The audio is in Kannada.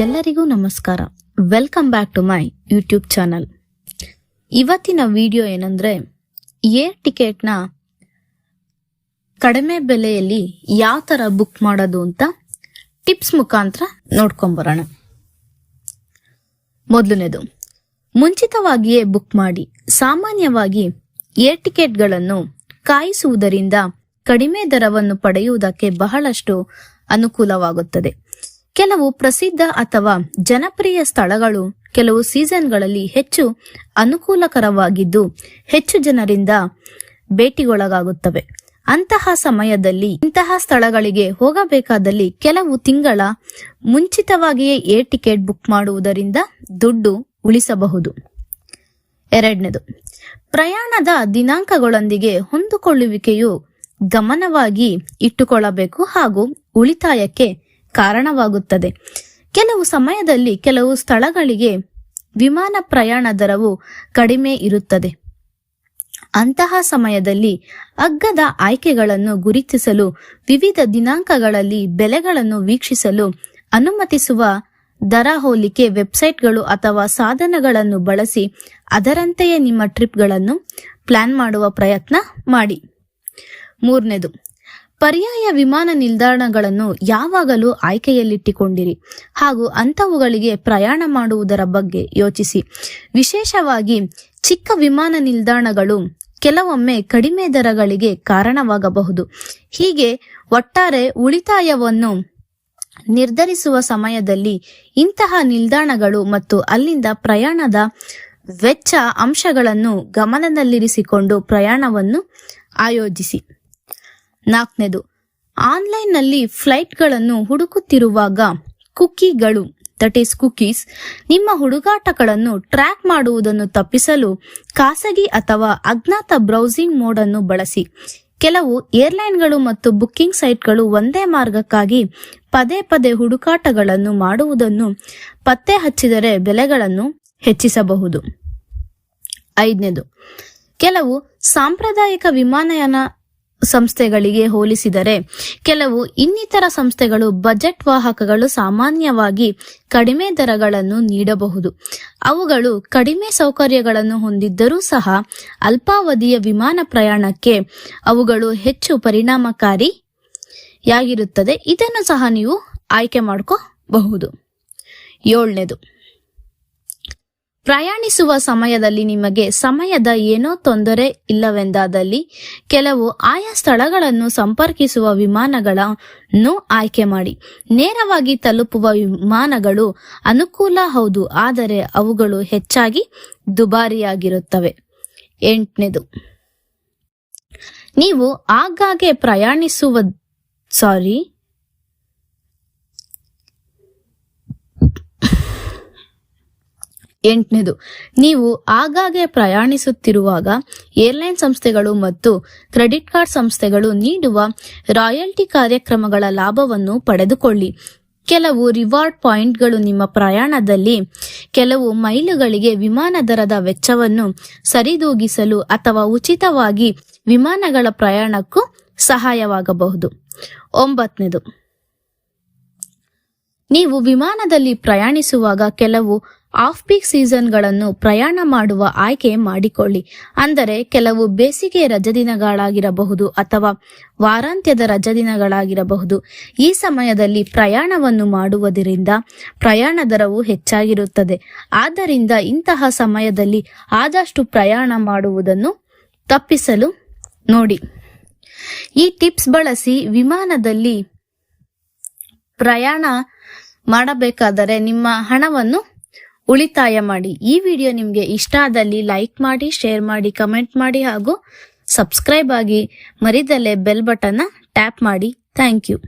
ಎಲ್ಲರಿಗೂ ನಮಸ್ಕಾರ. Welcome back to my YouTube channel ಇವತ್ತಿನ ವಿಡಿಯೋ ಏನಂದ್ರೆ ಏರ್ ಟಿಕೆಟ್ನ ಕಡಿಮೆ ಬೆಲೆಯಲ್ಲಿ ಯಾವ ತರ ಬುಕ್ ಮಾಡೋದು ಅಂತ ಟಿಪ್ಸ್ ಮುಖಾಂತರ ನೋಡ್ಕೊಂಬರೋಣ. ಮೊದಲನೇದು, ಮುಂಚಿತವಾಗಿಯೇ ಬುಕ್ ಮಾಡಿ, ಸಾಮಾನ್ಯವಾಗಿ ಏರ್ ಟಿಕೆಟ್ಗಳನ್ನು ಕಾಯಿಸುವುದರಿಂದ ಕಡಿಮೆ ದರವನ್ನು ಪಡೆಯುವುದಕ್ಕೆ ಬಹಳಷ್ಟು ಅನುಕೂಲವಾಗುತ್ತದೆ. ಕೆಲವು ಪ್ರಸಿದ್ಧ ಅಥವಾ ಜನಪ್ರಿಯ ಸ್ಥಳಗಳು ಕೆಲವು ಸೀಸನ್ಗಳಲ್ಲಿ ಹೆಚ್ಚು ಅನುಕೂಲಕರವಾಗಿದ್ದು ಹೆಚ್ಚು ಜನರಿಂದ ಭೇಟಿಗೊಳಗಾಗುತ್ತವೆ. ಅಂತಹ ಸಮಯದಲ್ಲಿ ಇಂತಹ ಸ್ಥಳಗಳಿಗೆ ಹೋಗಬೇಕಾದಲ್ಲಿ ಕೆಲವು ತಿಂಗಳ ಮುಂಚಿತವಾಗಿಯೇ ಏರ್ ಟಿಕೆಟ್ ಬುಕ್ ಮಾಡುವುದರಿಂದ ದುಡ್ಡು ಉಳಿಸಬಹುದು. ಎರಡನೇದು, ಪ್ರಯಾಣದ ದಿನಾಂಕಗಳೊಂದಿಗೆ ಹೊಂದಿಕೊಳ್ಳುವಿಕೆಯು ಗಮನವಾಗಿ ಇಟ್ಟುಕೊಳ್ಳಬೇಕು ಹಾಗೂ ಉಳಿತಾಯಕ್ಕೆ ಕಾರಣವಾಗುತ್ತದೆ. ಕೆಲವು ಸಮಯದಲ್ಲಿ ಕೆಲವು ಸ್ಥಳಗಳಿಗೆ ವಿಮಾನ ಪ್ರಯಾಣ ದರವು ಕಡಿಮೆ ಇರುತ್ತದೆ. ಅಂತಹ ಸಮಯದಲ್ಲಿ ಅಗ್ಗದ ಆಯ್ಕೆಗಳನ್ನು ಗುರುತಿಸಲು, ವಿವಿಧ ದಿನಾಂಕಗಳಲ್ಲಿ ಬೆಲೆಗಳನ್ನು ವೀಕ್ಷಿಸಲು, ಅನುಮತಿಸುವ ದರ ಹೋಲಿಕೆ ವೆಬ್ಸೈಟ್ಗಳು ಅಥವಾ ಸಾಧನಗಳನ್ನು ಬಳಸಿ ಅದರಂತೆಯೇ ನಿಮ್ಮ ಟ್ರಿಪ್ಗಳನ್ನು ಪ್ಲಾನ್ ಮಾಡುವ ಪ್ರಯತ್ನ ಮಾಡಿ. ಮೂರನೇದು ಪರ್ಯಾಯ ವಿಮಾನ ನಿಲ್ದಾಣಗಳನ್ನು ಯಾವಾಗಲೂ ಆಯ್ಕೆಯಲ್ಲಿಟ್ಟುಕೊಂಡಿರಿ ಹಾಗೂ ಅಂಥವುಗಳಿಗೆ ಪ್ರಯಾಣ ಮಾಡುವುದರ ಬಗ್ಗೆ ಯೋಚಿಸಿ. ವಿಶೇಷವಾಗಿ ಚಿಕ್ಕ ವಿಮಾನ ನಿಲ್ದಾಣಗಳು ಕೆಲವೊಮ್ಮೆ ಕಡಿಮೆ ದರಗಳಿಗೆ ಕಾರಣವಾಗಬಹುದು. ಹೀಗೆ ಒಟ್ಟಾರೆ ಉಳಿತಾಯವನ್ನು ನಿರ್ಧರಿಸುವ ಸಮಯದಲ್ಲಿ ಇಂತಹ ನಿಲ್ದಾಣಗಳು ಮತ್ತು ಅಲ್ಲಿಂದ ಪ್ರಯಾಣದ ವೆಚ್ಚ ಅಂಶಗಳನ್ನು ಗಮನದಲ್ಲಿರಿಸಿಕೊಂಡು ಪ್ರಯಾಣವನ್ನು ಆಯೋಜಿಸಿ. ನಾಲ್ಕನೇದು, ಆನ್ಲೈನ್ನಲ್ಲಿ ಫ್ಲೈಟ್ಗಳನ್ನು ಹುಡುಕುತ್ತಿರುವಾಗ ಕುಕ್ಕಿಗಳು ದಟ್ ಈಸ್ ಕುಕೀಸ್ ನಿಮ್ಮ ಹುಡುಗಾಟಗಳನ್ನು ಟ್ರ್ಯಾಕ್ ಮಾಡುವುದನ್ನು ತಪ್ಪಿಸಲು ಖಾಸಗಿ ಅಥವಾ ಅಜ್ಞಾತ ಬ್ರೌಸಿಂಗ್ ಮೋಡ್ ಅನ್ನು ಬಳಸಿ. ಕೆಲವು ಏರ್ಲೈನ್ಗಳು ಮತ್ತು ಬುಕ್ಕಿಂಗ್ ಸೈಟ್ಗಳು ಒಂದೇ ಮಾರ್ಗಕ್ಕಾಗಿ ಪದೇ ಪದೇ ಹುಡುಕಾಟಗಳನ್ನು ಮಾಡುವುದನ್ನು ಪತ್ತೆ ಹಚ್ಚಿದರೆ ಬೆಲೆಗಳನ್ನು ಹೆಚ್ಚಿಸಬಹುದು. ಐದನೇದು, ಕೆಲವು ಸಾಂಪ್ರದಾಯಿಕ ವಿಮಾನಯಾನ ಸಂಸ್ಥೆಗಳಿಗೆ ಹೋಲಿಸಿದರೆ ಕೆಲವು ಇನ್ನಿತರ ಸಂಸ್ಥೆಗಳು ಬಜೆಟ್ ವಾಹಕಗಳು ಸಾಮಾನ್ಯವಾಗಿ ಕಡಿಮೆ ದರಗಳನ್ನು ನೀಡಬಹುದು. ಅವುಗಳು ಕಡಿಮೆ ಸೌಕರ್ಯಗಳನ್ನು ಹೊಂದಿದ್ದರೂ ಸಹ ಅಲ್ಪಾವಧಿಯ ವಿಮಾನ ಪ್ರಯಾಣಕ್ಕೆ ಅವುಗಳು ಹೆಚ್ಚು ಪರಿಣಾಮಕಾರಿಯಾಗಿರುತ್ತದೆ. ಇದನ್ನು ಸಹ ನೀವು ಆಯ್ಕೆ ಮಾಡ್ಕೋಬಹುದು. ಏಳನೇದು ಪ್ರಯಾಣಿಸುವ ಸಮಯದಲ್ಲಿ ನಿಮಗೆ ಸಮಯದ ಏನೋ ತೊಂದರೆ ಇಲ್ಲವೆಂದಾದಲ್ಲಿ ಕೆಲವು ಆಯಾ ಸ್ಥಳಗಳನ್ನು ಸಂಪರ್ಕಿಸುವ ವಿಮಾನಗಳನ್ನು ಆಯ್ಕೆ ಮಾಡಿ. ನೇರವಾಗಿ ತಲುಪುವ ವಿಮಾನಗಳು ಅನುಕೂಲ ಹೌದು, ಆದರೆ ಅವುಗಳು ಹೆಚ್ಚಾಗಿ ದುಬಾರಿಯಾಗಿರುತ್ತವೆ. ಎಂಟನೇದು, ನೀವು ಆಗಾಗ್ಗೆ ಪ್ರಯಾಣಿಸುವ, ಸಾರಿ ಎಂಟನೇದು, ನೀವು ಆಗಾಗ್ಗೆ ಪ್ರಯಾಣಿಸುತ್ತಿರುವಾಗ ಏರ್ಲೈನ್ ಸಂಸ್ಥೆಗಳು ಮತ್ತು ಕ್ರೆಡಿಟ್ ಕಾರ್ಡ್ ಸಂಸ್ಥೆಗಳು ನೀಡುವ ರಾಯಲ್ಟಿ ಕಾರ್ಯಕ್ರಮಗಳ ಲಾಭವನ್ನು ಪಡೆದುಕೊಳ್ಳಿ. ಕೆಲವು ರಿವಾರ್ಡ್ ಪಾಯಿಂಟ್ಗಳು ನಿಮ್ಮ ಪ್ರಯಾಣದಲ್ಲಿ ಕೆಲವು ಮೈಲುಗಳಿಗೆ ವಿಮಾನ ದರದ ವೆಚ್ಚವನ್ನು ಸರಿದೂಗಿಸಲು ಅಥವಾ ಉಚಿತವಾಗಿ ವಿಮಾನಗಳ ಪ್ರಯಾಣಕ್ಕೂ ಸಹಾಯವಾಗಬಹುದು. ಒಂಬತ್ತನೇದು ನೀವು ವಿಮಾನದಲ್ಲಿ ಪ್ರಯಾಣಿಸುವಾಗ ಕೆಲವು ಆಫ್ ಪೀಕ್ ಸೀಸನ್ಗಳನ್ನು ಪ್ರಯಾಣ ಮಾಡುವ ಆಯ್ಕೆ ಮಾಡಿಕೊಳ್ಳಿ. ಅಂದರೆ ಕೆಲವು ಬೇಸಿಗೆ ರಜದಿನಗಳಾಗಿರಬಹುದು ಅಥವಾ ವಾರಾಂತ್ಯದ ರಜದಿನಗಳಾಗಿರಬಹುದು ಈ ಸಮಯದಲ್ಲಿ ಪ್ರಯಾಣವನ್ನು ಮಾಡುವುದರಿಂದ ಪ್ರಯಾಣ ದರವು ಹೆಚ್ಚಾಗಿರುತ್ತದೆ. ಆದ್ದರಿಂದ ಇಂತಹ ಸಮಯದಲ್ಲಿ ಆದಷ್ಟು ಪ್ರಯಾಣ ಮಾಡುವುದನ್ನು ತಪ್ಪಿಸಲು ನೋಡಿ. ಈ ಟಿಪ್ಸ್ ಬಳಸಿ ವಿಮಾನದಲ್ಲಿ ಪ್ರಯಾಣ ಮಾಡಬೇಕಾದರೆ ನಿಮ್ಮ ಹಣವನ್ನು ಉಳಿತಾಯ ಮಾಡಿ. ಈ ವಿಡಿಯೋ ನಿಮಗೆ ಇಷ್ಟ ಆದಲ್ಲಿ ಲೈಕ್ ಮಾಡಿ, ಶೇರ್ ಮಾಡಿ, ಕಮೆಂಟ್ ಮಾಡಿ ಹಾಗೂ ಸಬ್ಸ್ಕ್ರೈಬ್ ಆಗಿ ಮರಿದಲ್ಲೇ ಬೆಲ್ ಬಟನ್ನ ಟ್ಯಾಪ್ ಮಾಡಿ. Thank you.